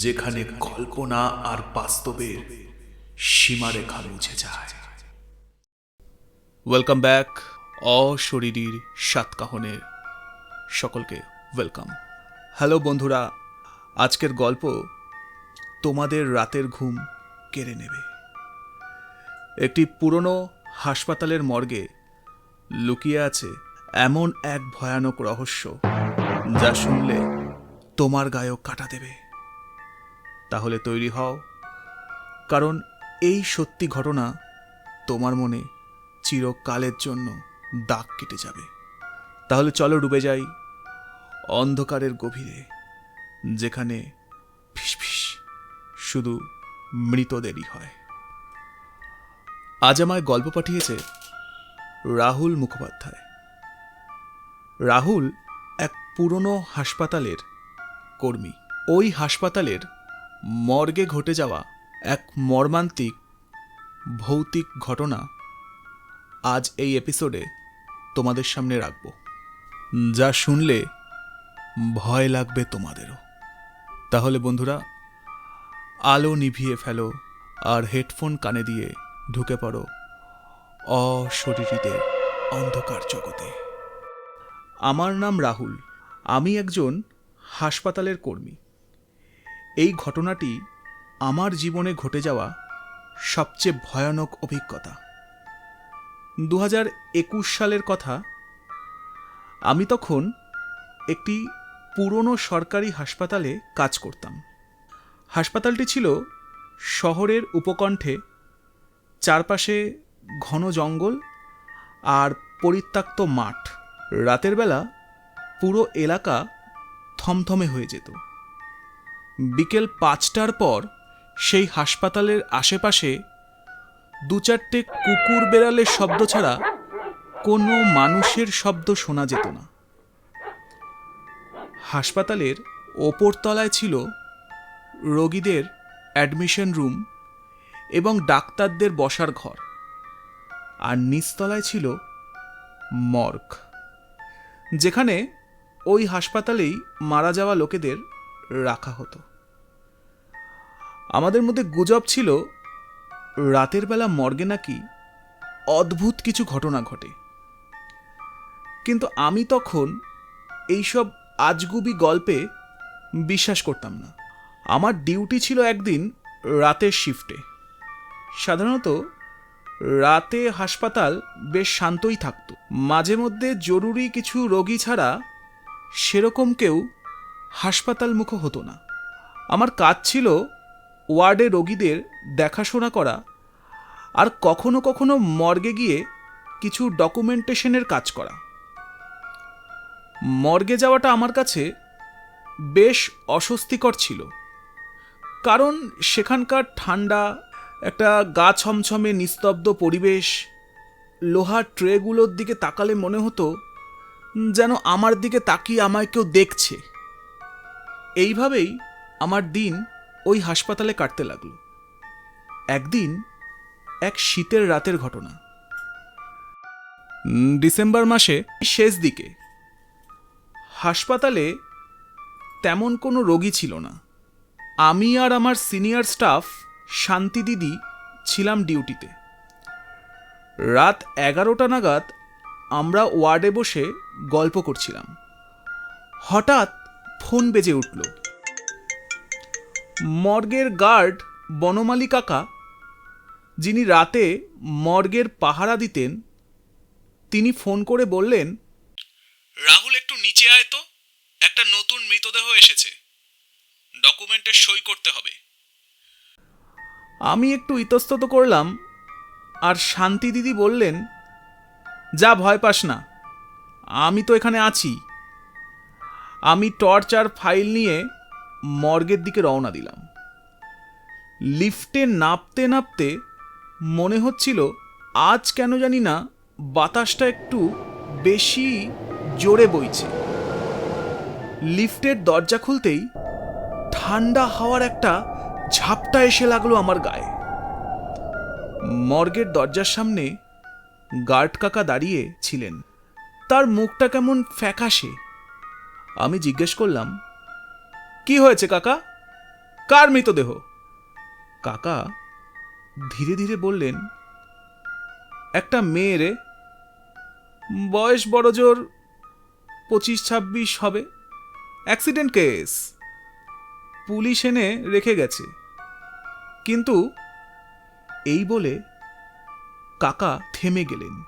যেখানে কল্পনা আর বাস্তবের সীমারেখা মুছে যায়। ওয়েলকাম ব্যাক অশরীরীর সাতকাহনের সকলকে ওয়েলকাম হ্যালো বন্ধুরা, আজকের গল্প তোমাদের রাতের ঘুম কেড়ে নেবে। একটি পুরনো হাসপাতালের মর্গে লুকিয়ে আছে এমন এক ভয়ানক রহস্য, যা শুনলে তোমার গায়েও কাটা দেবে। তাহলে তৈরি হও। কারণ এই সত্যি ঘটনা তোমার মনে চিরকালের জন্য দাগ কেটে যাবে। তাহলে চলো ডুবে যাই অন্ধকারের গভীরে, যেখানে ফিসফিস শুধু মৃতদেরই হয়। আজ আমায় গল্প পাঠিয়েছে রাহুল মুখোপাধ্যায়। রাহুল এক পুরনো হাসপাতালের কর্মী। ওই হাসপাতালের মর্গে ঘটে যাওয়া এক মর্মান্তিক, ভৌতিক ঘটনা আজ এই এপিসোডে তোমাদের সামনে রাখব। যা শুনলে ভয় লাগবে তোমাদেরও। তাহলে বন্ধুরা, আলো নিভিয়ে ফেলো আর হেডফোন কানে দিয়ে ঢুকে পড়ো অশরীরীদের অন্ধকার জগতে। আমার নাম রাহুল, আমি একজন হাসপাতালের কর্মী। এই ঘটনাটি আমার জীবনে ঘটে যাওয়া সবচেয়ে ভয়ানক অভিজ্ঞতা। দু একুশ সালের কথা, আমি তখন একটি পুরনো সরকারি হাসপাতালে কাজ করতাম। হাসপাতালটি ছিল শহরের উপকণ্ঠে, চারপাশে ঘন জঙ্গল আর পরিত্যক্ত মাঠ। রাতের বেলা পুরো এলাকা থমথমে হয়ে যেত। বিকেল পাঁচটার পর সেই হাসপাতালের আশেপাশে দু চারটে কুকুর বেড়ালের শব্দ ছাড়া কোনো মানুষের শব্দ শোনা যেত না। হাসপাতালের ওপর তলায় ছিল রোগীদের অ্যাডমিশন রুম এবং ডাক্তারদের বসার ঘর। আর নিচতলায় ছিল মর্গ, যেখানে ওই হাসপাতালেই মারা যাওয়া লোকেদের রাখা হতো। আমাদের মধ্যে গুজব ছিল, রাতের বেলা মর্গে নাকি অদ্ভুত কিছু ঘটনা ঘটে। কিন্তু আমি তখন এইসব আজগুবি গল্পে বিশ্বাস করতাম না। আমার ডিউটি ছিল একদিন রাতের শিফটে। সাধারণত রাতে হাসপাতাল বেশ শান্তই থাকতো। মাঝে মধ্যে জরুরি কিছু রোগী ছাড়া সেরকম কেউ হাসপাতাল মুখো হতো না। আমার কাজ ছিল ওয়ার্ডে রোগীদের দেখাশোনা করা আর কখনো কখনো মর্গে গিয়ে কিছু ডকুমেন্টেশনের কাজ করা। মর্গে যাওয়াটা আমার কাছে বেশ অস্বস্তিকর ছিল। কারণ সেখানকার ঠান্ডা, একটা গা ছমছমে নিস্তব্ধ পরিবেশ, লোহার ট্রেগুলোর দিকে তাকালে মনে হতো যেন আমার দিকে তাকিয়ে আমায় কেউ দেখছে। এইভাবেই আমার দিন ওই হাসপাতালে কাটতে লাগল। একদিন এক শীতের রাতের ঘটনা। ডিসেম্বর মাসে শেষ দিকে। হাসপাতালে তেমন কোনো রোগী ছিল না। আমি আর আমার সিনিয়র স্টাফ শান্তি দিদি ছিলাম ডিউটিতে। রাত এগারোটা নাগাদ আমরা ওয়ার্ডে বসে গল্প করছিলাম। হঠাৎ ফোন বেজে উঠল। মর্গের গার্ড বনমালী কাকা যিনি রাতে মর্গের পাহারা দিতেন তিনি ফোন করে বললেন রাহুল একটু নিচে আয় তো একটা নতুন মৃতদেহ এসেছে। ডকুমেন্টে সই করতে হবে। আমি একটু ইতস্তত করলাম আর শান্তি দিদি বললেন যা ভয় পাস না আমি তো এখানে আছি। আমি টর্চ আর ফাইল নিয়ে মর্গের দিকে রওনা দিলাম। লিফটে নাপতে নাপতে মনে হচ্ছিল, আজ কেন জানি না বাতাসটা একটু বেশি জোরে বইছে। লিফটের দরজা খুলতেই ঠান্ডা হাওয়ার একটা ঝাপটা এসে লাগল আমার গায়ে। মর্গের দরজার সামনে গার্ড কাকা দাঁড়িয়ে ছিলেন। তার মুখটা কেমন ফ্যাকাশে। আমি জিজ্ঞেস করলাম কি হয়েছে, কাকা? কার মৃতদেহ? কাকা ধীরে ধীরে বললেন, একটা মেয়েরে বয়স বড় জোর পঁচিশ ছাব্বিশ হবে। Accident case. পুলিশ এনে রেখে গেছে। কিন্তু এই বলে কাকা থেমে গেলেন।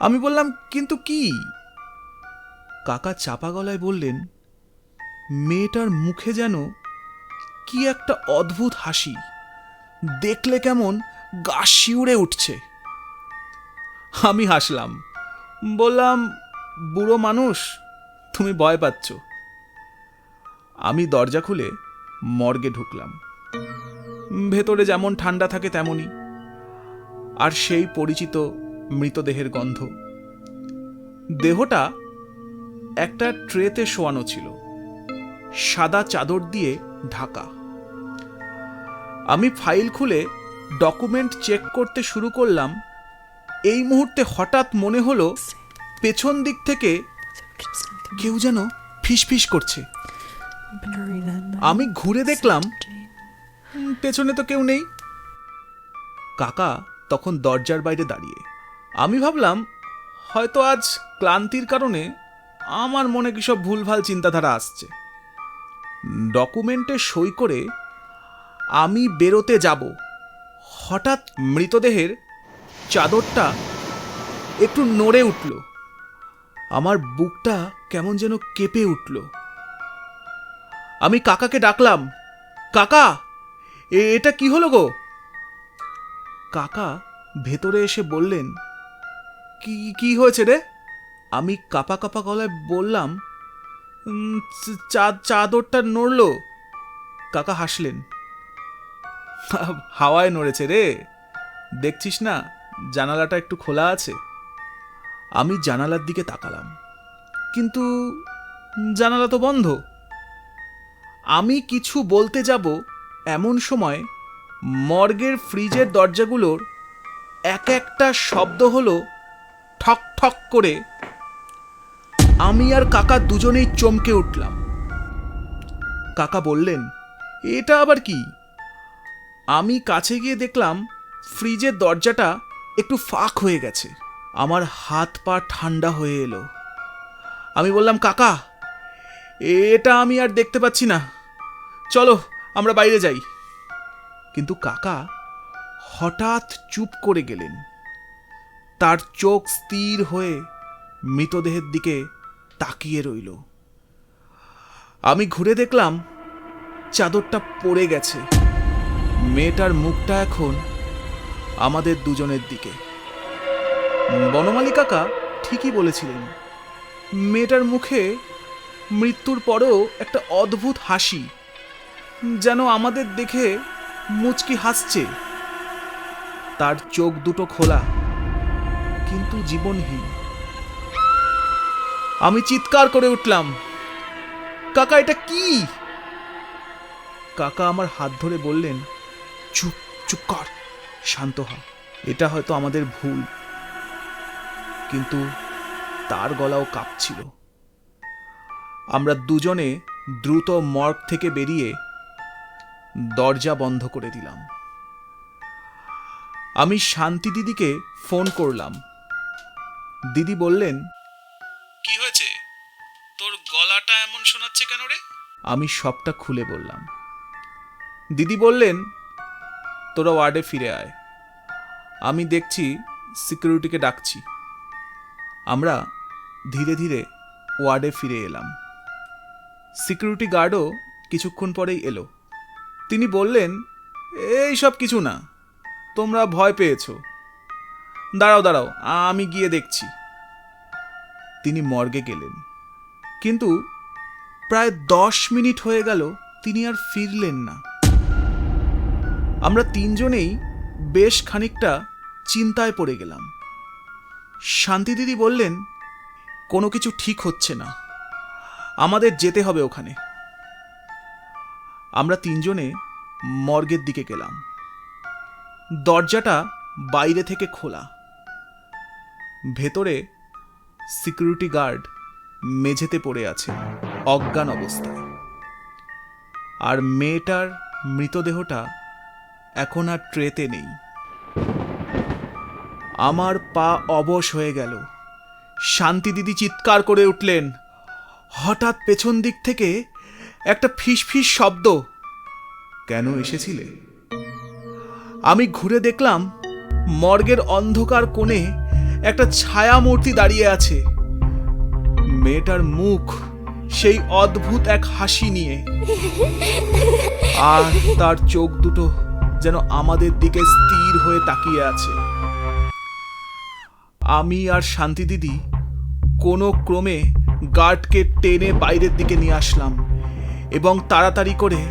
আমি বললাম, কিন্তু কি? কাকা চাপা গলায় বললেন মেয়েটার মুখে যেন কি একটা অদ্ভুত হাসি। দেখলে কেমন গা শিউড়ে উঠছে। আমি হাসলাম। বললাম, বুড়ো মানুষ, তুমি ভয় পাচ্ছ। আমি দরজা খুলে মর্গে ঢুকলাম। ভেতরে যেমন ঠান্ডা থাকে তেমনই। আর সেই পরিচিত মৃতদেহের গন্ধ। দেহটা একটা ট্রেতে শোয়ানো ছিল। সাদা চাদর দিয়ে ঢাকা। আমি ফাইল খুলে ডকুমেন্ট চেক করতে শুরু করলাম। এই মুহূর্তে হঠাৎ মনে হলো পেছন দিক থেকে কেউ যেন ফিসফিস করছে। আমি ঘুরে দেখলাম পেছনে তো কেউ নেই। কাকা তখন দরজার বাইরে দাঁড়িয়ে। আমি ভাবলাম, হয়তো আজ ক্লান্তির কারণে আমার মনে কিসব ভুলভাল চিন্তাধারা আসছে। ডকুমেন্টে সই করে আমি বেরোতে যাব। হঠাৎ মৃতদেহের চাদরটা একটু নড়ে উঠল। আমার বুকটা কেমন যেন কেঁপে উঠল। আমি কাকাকে ডাকলাম, কাকা এটা কি হলো গো? কাকা ভেতরে এসে বললেন, কি কি হয়েছে রে? আমি কাপা কাপা গলায় বললাম "উম, চ- চা- চাদরটা নড়লো। কাকা হাসলেন। হাওয়ায় নড়েছে রে। দেখছিস না জানালাটা একটু খোলা আছে? আমি জানালার দিকে তাকালাম। কিন্তু জানালা তো বন্ধ। আমি কিছু বলতে যাব এমন সময় মর্গের ফ্রিজের দরজাগুলোর এক একটা শব্দ হলো ঠক ঠক করে। আমি আর কাকা দুজনেই চমকে উঠলাম। কাকা বললেন, এটা আবার কি? আমি কাছে গিয়ে দেখলাম, ফ্রিজের দরজাটা একটু ফাঁক হয়ে গেছে। আমার হাত পা ঠান্ডা হয়ে এলো। আমি বললাম, কাকা, এটা আমি আর দেখতে পাচ্ছি না। চলো, আমরা বাইরে যাই। কিন্তু কাকা হঠাৎ চুপ করে গেলেন। তার চোখ স্থির হয়ে মৃতদেহের দিকে তাকিয়ে রইল। আমি ঘুরে দেখলাম চাদরটা পড়ে গেছে। মেয়েটার মুখটা এখন আমাদের দুজনের দিকে। বনমালী কাকা ঠিকই বলেছিলেন, মেয়েটার মুখে মৃত্যুর পরেও একটা অদ্ভুত হাসি, যেন আমাদের দেখে মুচকি হাসছে। তার চোখ দুটো খোলা, কিন্তু জীবনহীন। আমি চিৎকার করে উঠলাম। কাকা, এটা কি? কাকা আমার হাত ধরে বললেন, চুপ চুপ কর, শান্ত হ, এটা হয়তো আমাদের ভুল। কিন্তু তার গলাও কাঁপছিল। আমরা দুজনে দ্রুত মর্গ থেকে বেরিয়ে দরজা বন্ধ করে দিলাম। আমি শান্তি দিদিকে ফোন করলাম। দিদি বললেন কি হয়েছে? তোর গলাটা এমন শোনাচ্ছে কেন রে? আমি সবটা খুলে বললাম। দিদি বললেন, তোরা ওয়ার্ডে ফিরে আয়। আমি দেখছি সিকিউরিটিকে ডাকছি। আমরা ধীরে ধীরে ওয়ার্ডে ফিরে এলাম। সিকিউরিটি গার্ডও কিছুক্ষণ পরেই এলো। তিনি বললেন, এই সব কিছু না। তোমরা ভয় পেয়েছ। দাঁড়াও দাঁড়াও, আমি গিয়ে দেখছি। তিনি মর্গে গেলেন। কিন্তু প্রায় দশ মিনিট হয়ে গেল তিনি আর ফিরলেন না। আমরা তিনজনেই বেশ খানিকটা চিন্তায় পড়ে গেলাম। শান্তি দিদি বললেন, কোনো কিছু ঠিক হচ্ছে না। আমাদের যেতে হবে ওখানে। আমরা তিনজনে মর্গের দিকে গেলাম। দরজাটা বাইরে থেকে খোলা। ভেতরে সিকিউরিটি গার্ড মেঝেতে পড়ে আছে, অজ্ঞান অবস্থায়। আর মেয়েটার মৃতদেহটা এখন আর ট্রেতে নেই। আমার পা অবশ হয়ে গেল। শান্তি দিদি চিৎকার করে উঠলেন। হঠাৎ পেছন দিক থেকে একটা ফিসফিস শব্দ। কেন এসেছিলে? আমি ঘুরে দেখলাম মর্গের অন্ধকার কোণে একটা ছায়া মূর্তি দাঁড়িয়ে আছে। মেয়েটার মুখ, সেই অদ্ভুত এক হাসি নিয়ে। আর তার চোখ দুটো যেন আমাদের দিকে স্থির হয়ে তাকিয়ে আছে। আমি আর শান্তি দিদি কোনো ক্রমে গার্ডকে টেনে বাইরের দিকে নিয়ে আসলাম এবং তাড়াতাড়ি করে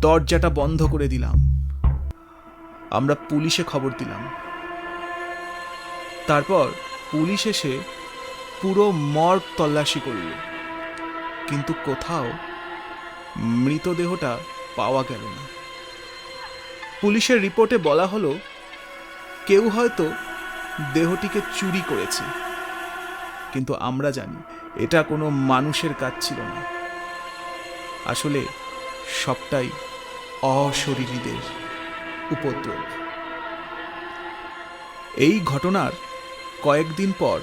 দরজাটা বন্ধ করে দিলাম। আমরা পুলিশে খবর দিলাম। তারপর পুলিশ এসে পুরো মর্গ তল্লাশি করল। কিন্তু কোথাও মৃতদেহটা পাওয়া গেল না। পুলিশের রিপোর্টে বলা হলো, কেউ হয়তো দেহটিকে চুরি করেছে। কিন্তু আমরা জানি, এটা কোনো মানুষের কাজ ছিল না। আসলে সবটাই অশরীরীদের উপদ্রব। এই ঘটনার কয়েকদিন পর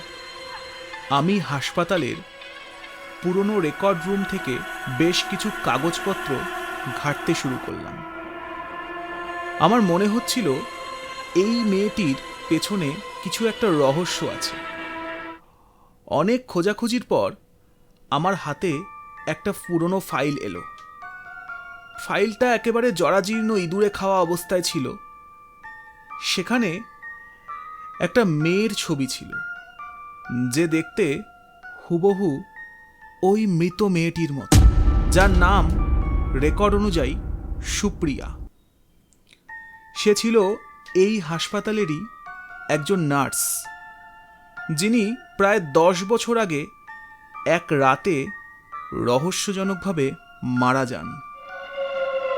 আমি হাসপাতালের পুরনো রেকর্ড রুম থেকে বেশ কিছু কাগজপত্র ঘাঁটতে শুরু করলাম। আমার মনে হচ্ছিল এই মেয়েটির পেছনে কিছু একটা রহস্য আছে। অনেক খোঁজাখুঁজির পর আমার হাতে একটা পুরনো ফাইল এলো। ফাইলটা একেবারে জরাজীর্ণ ইঁদুরে খাওয়া অবস্থায় ছিল। সেখানে একটা মেয়ের ছবি ছিল, যে দেখতে হুবহু ওই মৃত মেয়েটির মতো, যার নাম রেকর্ড অনুযায়ী সুপ্রিয়া। সে ছিল এই হাসপাতালেরই একজন নার্স, যিনি প্রায় দশ বছর আগে এক রাতে রহস্যজনকভাবে মারা যান।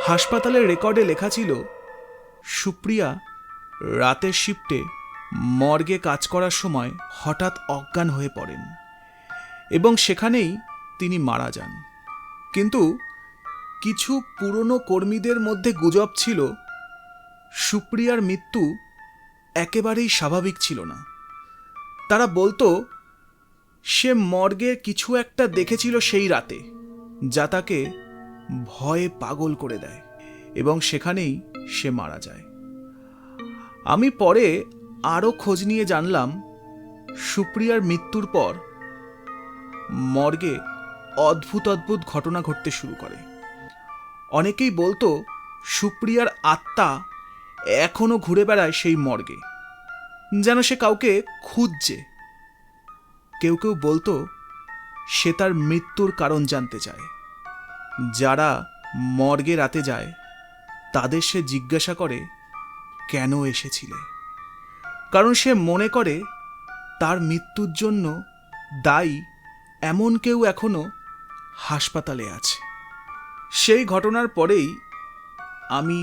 হাসপাতালের রেকর্ডে লেখা ছিল, সুপ্রিয়া রাতের শিফটে মর্গে কাজ করার সময় হঠাৎ অজ্ঞান হয়ে পড়েন এবং সেখানেই তিনি মারা যান। কিন্তু কিছু পুরনো কর্মীদের মধ্যে গুজব ছিল, সুপ্রিয়ার মৃত্যু একেবারেই স্বাভাবিক ছিল না। তারা বলতো, সে মর্গে কিছু একটা দেখেছিল সেই রাতে, যা তাকে ভয়ে পাগল করে দেয় এবং সেখানেই সে মারা যায়। আমি পরে আরও খোঁজ নিয়ে জানলাম, সুপ্রিয়ার মৃত্যুর পর মর্গে অদ্ভুত অদ্ভুত ঘটনা ঘটতে শুরু করে। অনেকেই বলতো, সুপ্রিয়ার আত্মা এখনও ঘুরে বেড়ায় সেই মর্গে, যেন সে কাউকে খুঁজছে। কেউ কেউ বলতো, সে তার মৃত্যুর কারণ জানতে চায়। যারা মর্গে রাতে যায়, তাদের সে জিজ্ঞাসা করে, কেন এসেছিলে? কারণ সে মনে করে, তার মৃত্যুর জন্য দায়ী এমন কেউ এখনও হাসপাতালে আছে। সেই ঘটনার পরেই আমি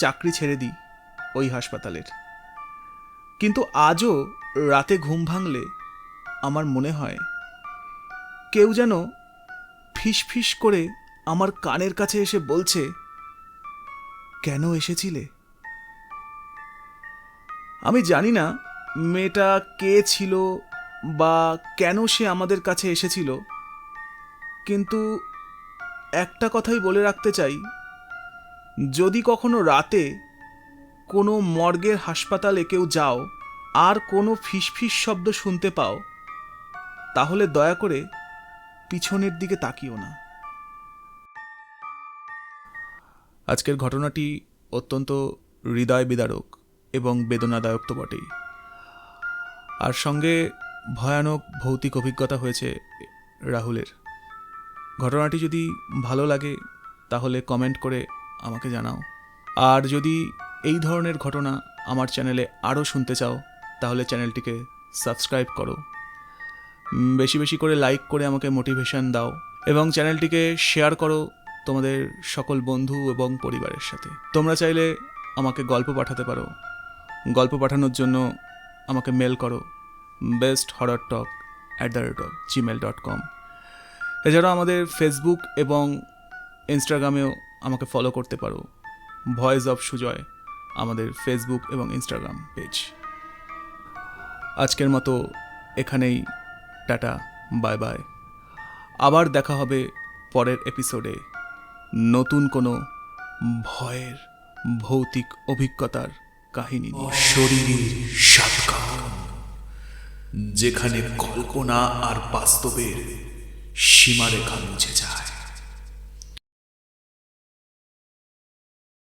চাকরি ছেড়ে দিই ওই হাসপাতালের। কিন্তু আজও রাতে ঘুম ভাঙলে আমার মনে হয়, কেউ যেন ফিস করে আমার কানের কাছে এসে বলছে, কেন এসেছিলে? আমি জানি না মেয়েটা কে ছিল বা কেন সে আমাদের কাছে এসেছিল, কিন্তু একটা কথাই বলে রাখতে চাই, যদি কখনো রাতে কোনো মর্গের হাসপাতালে কেউ যাও আর কোনো ফিসফিস শব্দ শুনতে পাও, তাহলে দয়া করে পিছনের দিকে তাকিও না। আজকের ঘটনাটি অত্যন্ত হৃদয় বিদারক এবং বেদনাদায়ক তো বটেই। আর সঙ্গে ভয়ানক ভৌতিক অভিজ্ঞতা হয়েছে রাহুলের। ঘটনাটি যদি ভালো লাগে, তাহলে কমেন্ট করে আমাকে জানাও। আর যদি এই ধরনের ঘটনা আমার চ্যানেলে আরও শুনতে চাও, তাহলে চ্যানেলটিকে সাবস্ক্রাইব করো। বেশি বেশি করে লাইক করে আমাকে মোটিভেশন দাও এবং চ্যানেলটিকে শেয়ার করো তোমাদের সকল বন্ধু এবং পরিবারের সাথে। তোমরা চাইলে আমাকে গল্প পাঠাতে পারো। গল্প পাঠানোর জন্য আমাকে মেল করো best horror talk at the rate of Gmail dot com এছাড়াও আমাদের ফেসবুক এবং ইনস্টাগ্রামেও আমাকে ফলো করতে পারো। ভয়েস অফ সুজয় আমাদের ফেসবুক এবং ইনস্টাগ্রাম পেজ আজকের মতো এখানেই, টাটা বাই বাই আবার দেখা হবে পরের এপিসোডে নতুন কোনো ভয়ের, ভৌতিক অভিজ্ঞতার কাহিনী শরীরের সাক্ষাৎ যেখানে কল্পনা আর বাস্তবের সীমারেখা মুছে যায়।